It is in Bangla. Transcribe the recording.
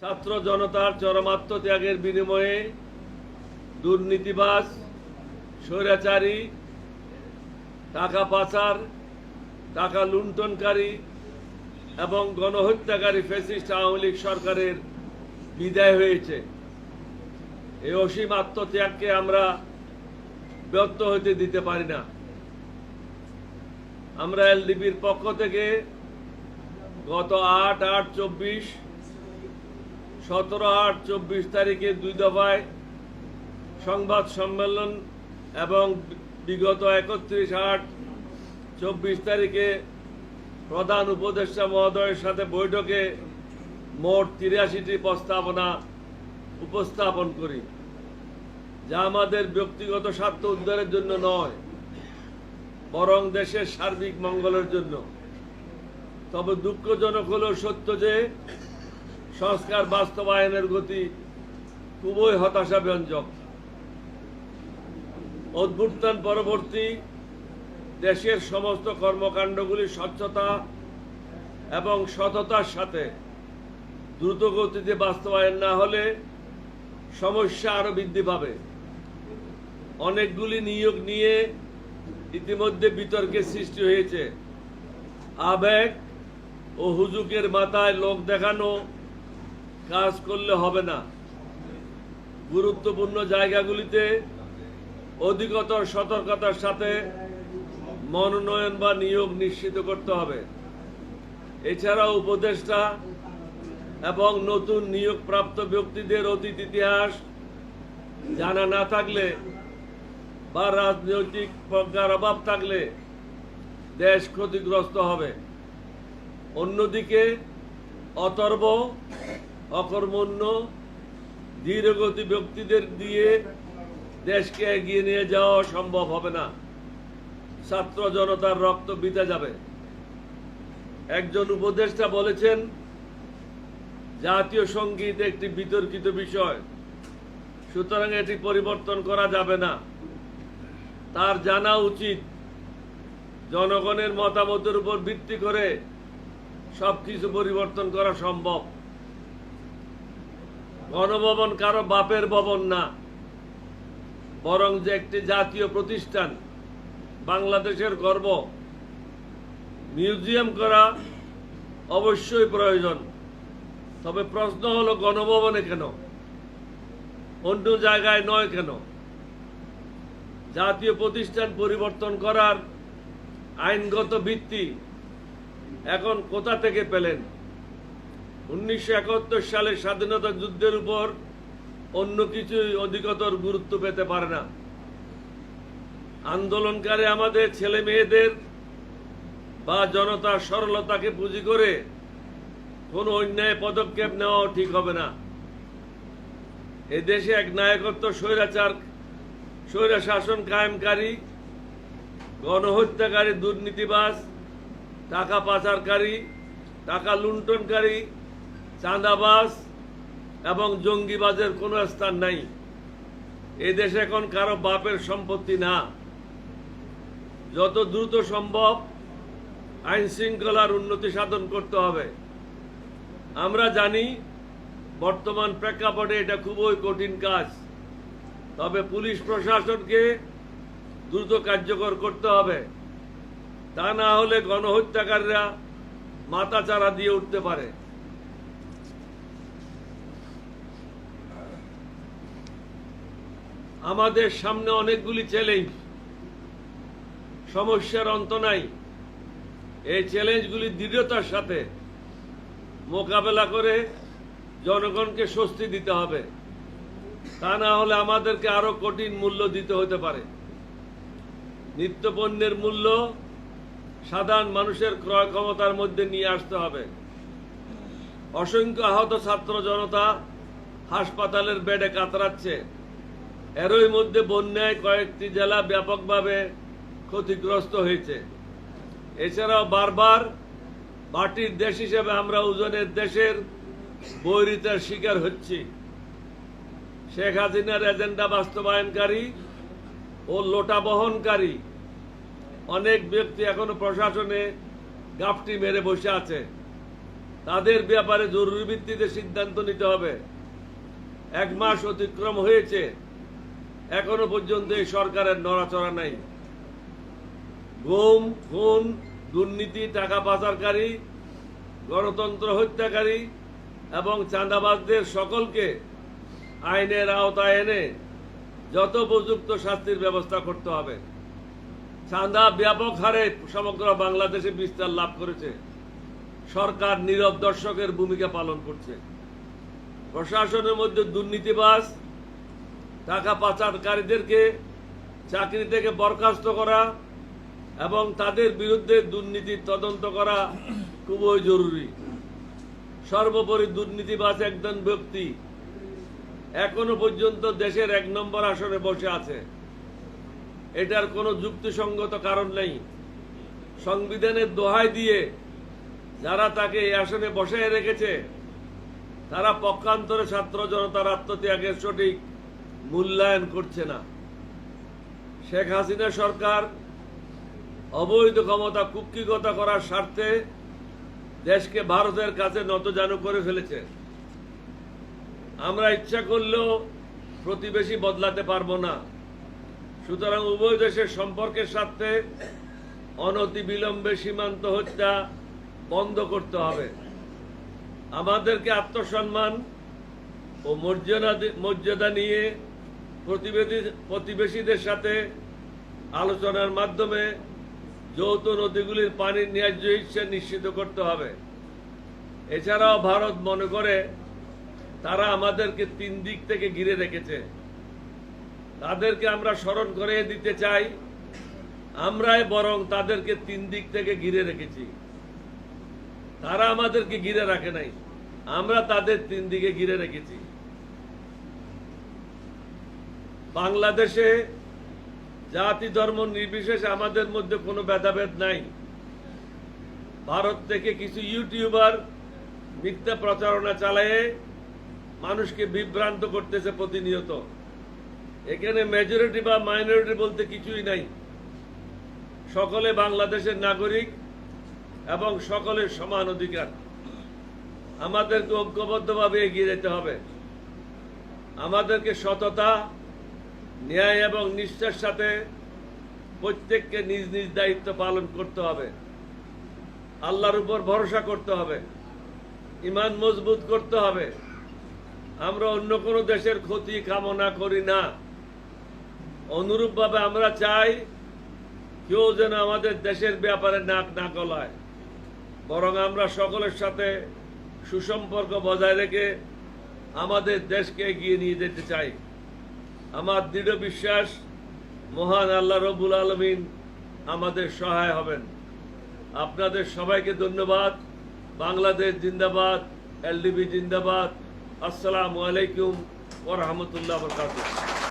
ছাত্র জনতার চরম ত্যাগের বিনিময়ে দুর্নীতিবাজ, স্বৈরাচারী, টাকা পাচার, টাকা লুণ্ঠনকারী এবং গণহত্যাকারী ফেসিস্ট আওয়ামী লীগ সরকারের বিদায় হয়েছে। এই অসীম আত্মত্যাগকে আমরা ব্যর্থ হতে দিতে পারি না। আমরা এলডিপির পক্ষ থেকে গত আট আট চব্বিশ সতেরো আট চব্বিশ তারিখে দুই দফায় সংবাদ সম্মেলন এবং বিগত একত্রিশ আট চব্বিশ তারিখে প্রধান উপদেষ্টা মহোদয়ের সাথে বৈঠকে মোট তিরাশিটি প্রস্তাবনা উপস্থাপন করি, যা আমাদের ব্যক্তিগত স্বার্থ উদ্ধারের জন্য নয়, বরং দেশের সার্বিক মঙ্গলের জন্য। তবে দুঃখজনক হলেও সত্য যে সংস্কার বাস্তবায়নের গতি খুবই হতাশা হতাশাব্যঞ্জক অভ্যুত্থান পরবর্তী দেশের সমস্ত কর্মকাণ্ডগুলি স্বচ্ছতা এবং সততার সাথে দ্রুত গতিতে বাস্তবায়ন না হলে সমস্যা আরও বৃদ্ধি পাবে। অনেকগুলি নিয়োগ নিয়ে ইতিমধ্যে বিতর্কের সৃষ্টি হয়েছে। আবেগ ও হুজুকের মাথায় লোক দেখানো কাজ করলে হবে না। গুরুত্বপূর্ণ জায়গাগুলিতে অধিকতর সতর্কতার সাথে মনোনয়ন বা নিয়োগ নিশ্চিত করতে হবে। এছাড়াও উপদেষ্টা এবং নতুন নিয়োগপ্রাপ্ত ব্যক্তিদের অতীত ইতিহাস জানা না থাকলে বা রাজনৈতিক প্রজ্ঞার অভাব থাকলে দেশ ক্ষতিগ্রস্ত হবে। অন্যদিকে অতর্ব অকর্মণ্য ধীরগতি ব্যক্তিদের দিয়ে দেশকে এগিয়ে নিয়ে যাওয়া সম্ভব হবে না। ছাত্র জনতার রক্ত বিতে যাবে। একজন উপদেষ্টা বলেছেন, জাতীয় সংগীত একটি বিতর্কিত বিষয়, সুতরাং এটি পরিবর্তন করা যাবে না। তার জানা উচিত, জনগণের মতামতের উপর ভিত্তি করে সবকিছু পরিবর্তন করা সম্ভব। গণভবন কারও বাপের ভবন না। বরং যে একটি জাতীয় প্রতিষ্ঠান, বাংলাদেশের গর্ব। মিউজিয়াম করা অবশ্যই প্রয়োজন। তবে প্রশ্ন হলো, গণভবনে কেন? অন্য জায়গায় নয় কেন? জাতীয় প্রতিষ্ঠান পরিবর্তন করার আইনগত ভিত্তি এখন কোথা থেকে পেলেন? উনিশশো একাত্তর সালের স্বাধীনতা যুদ্ধের উপর অন্য কিছুই অধিকতর গুরুত্ব পেতে পারে না। আন্দোলনকারী আমাদের ছেলে মেয়েদের বা জনতার সরলতাকে পুঁজি করে কোনো অন্যায় পদক্ষেপ নেওয়াও ঠিক হবে না। এদেশে এক নায়কত্ব স্বৈরাচার স্বৈরা শাসন কায়েমকারী, গণহত্যাকারী, দুর্নীতিবাজ, টাকা পাচারকারী, টাকা লুণ্ঠনকারী চাঁদাবাজ এবং জঙ্গিবাজের কোনো স্থান নাই। এই দেশে এখন কারও বাপের সম্পত্তি না। যত দ্রুত সম্ভব আইন শৃঙ্খলার উন্নতি সাধন করতে হবে। আমরা জানি, বর্তমান প্রেক্ষাপটে এটা খুবই কঠিন কাজ। তবে পুলিশ প্রশাসনকে দ্রুত কার্যকর করতে হবে। তা না হলে গণহত্যাকারীরা মাথা চারা দিয়ে উঠতে পারে। আমাদের সামনে অনেকগুলি চ্যালেঞ্জ সমস্যার অন্ত নাই। এই চ্যালেঞ্জগুলি দৃঢ়তার সাথে মোকাবেলা করে জনগণকে স্বস্তি দিতে হবে। তা না হলে আমাদেরকে আরও কঠিন মূল্য দিতে হতে পারে। নিত্যপণ্যের মূল্য সাধারণ মানুষের ক্রয় ক্ষমতার মধ্যে নিয়ে আসতে হবে। অসংখ্য আহত ছাত্র জনতা হাসপাতালের বেডে কাতরাচ্ছে। এরই মধ্যে বন্যায় কয়েকটি জেলা ব্যাপকভাবে ক্ষতিগ্রস্ত হয়েছে। এছাড়াও বারবার মাটির দেশ হিসেবে আমরা ওজনের দেশের বৈরিতার শিকার হচ্ছি। শেখ হাসিনার এজেন্ডা বাস্তবায়নকারী ও লোটা বহনকারী অনেক ব্যক্তি এখনও প্রশাসনে গাফটি মেরে বসে আছে। তাদের ব্যাপারে জরুরি ভিত্তিতে সিদ্ধান্ত নিতে হবে। এক মাস অতিক্রম হয়েছে। এখনও পর্যন্ত এই সরকারের নড়াচড়া নাই। গুম খুন, দুর্নীতি, টাকা পাচারকারী, গণতন্ত্র হত্যাকারী এবং চাঁদাবাজদের সকলকে আইনের আওতায় এনে যত উপযুক্ত শাস্তির ব্যবস্থা করতে হবে। চাঁদা ব্যাপক হারে সমগ্র বাংলাদেশে বিস্তার লাভ করেছে। সরকার নীরব দর্শকের ভূমিকা পালন করছে। প্রশাসনের মধ্যে দুর্নীতিবাজ টাকা পাচারকারীদেরকে চাকরি থেকে বরখাস্ত করা এবং তাদের বিরুদ্ধে দুর্নীতির তদন্ত করা খুবই জরুরি। সর্বোপরি দুর্নীতিবাজ একজন ব্যক্তি এখনও পর্যন্ত দেশের এক নম্বর আসনে বসে আছে। এটার কোনো যুক্তিসঙ্গত কারণ নেই। সংবিধানের দোহাই দিয়ে যারা তাকে এই আসনে বসায় রেখেছে, তারা পক্ষান্তরে ছাত্র জনতার আত্মত্যাগের সঠিক মূল্যায়ন করছে না। শেখ হাসিনা সরকার অবৈধ ক্ষমতা কুক্ষিগতা করার স্বার্থে দেশকে ভারতের কাছে নতজানু করে ফেলেছে। আমরা ইচ্ছা করলেও প্রতিবেশী বদলাতে পারব না। সুতরাং উভয় দেশের সম্পর্কের স্বার্থে অনতি বিলম্বে সীমান্ত হত্যা বন্ধ করতে হবে। আমাদেরকে আত্মসম্মান ও মর্যাদা মর্যাদা নিয়ে প্রতিবেশীদের সাথে আলোচনার মাধ্যমে যৌথ নদীগুলির পানির ন্যায্য ইচ্ছা নিশ্চিত করতে হবে। এছাড়াও ভারত মনে করে তারা আমাদেরকে তিন দিক থেকে ঘিরে রেখেছে। তাদেরকে আমরা স্মরণ করে দিতে চাই, আমরাই বরং তাদেরকে তিন দিক থেকে ঘিরে রেখেছি। তারা আমাদেরকে ঘিরে রাখে নাই, আমরা তাদের তিন দিকে ঘিরে রেখেছি। বাংলাদেশে জাতি, ধর্ম নির্বিশেষে আমাদের মধ্যে কোনো ভেদাভেদ নাই। ভারত থেকে কিছু ইউটিউবার মিথ্যা প্রচারণা চালায়ে মানুষকে বিভ্রান্ত করতেছে প্রতিনিয়ত। এখানে মেজরিটি বা মাইনরিটি বলতে কিছুই নাই। সকলে বাংলাদেশের নাগরিক এবং সকলের সমান অধিকার। আমাদেরকে ঐক্যবদ্ধভাবে এগিয়ে যেতে হবে। আমাদেরকে সততা ন্যায় এবং নিষ্ঠার সাথে প্রত্যেককে নিজ নিজ দায়িত্ব পালন করতে হবে। আল্লাহর উপর ভরসা করতে হবে। ইমান মজবুত করতে হবে। আমরা অন্য কোনো দেশের ক্ষতি কামনা করি না। অনুরূপভাবে আমরা চাই কেউ যেন আমাদের দেশের ব্যাপারে নাক না গলায়। বরং আমরা সকলের সাথে সুসম্পর্ক বজায় রেখে আমাদের দেশকে এগিয়ে নিয়ে যেতে চাই। আমার দৃঢ় বিশ্বাস, মহান আল্লাহ রবুল আলমিন আমাদের সহায় হবেন। আপনাদের সবাইকে ধন্যবাদ। বাংলাদেশ জিন্দাবাদ, এলডিবি জিন্দাবাদ। আসসালামু আলাইকুম ওরহামতুল্লাহ বরকাতুহ।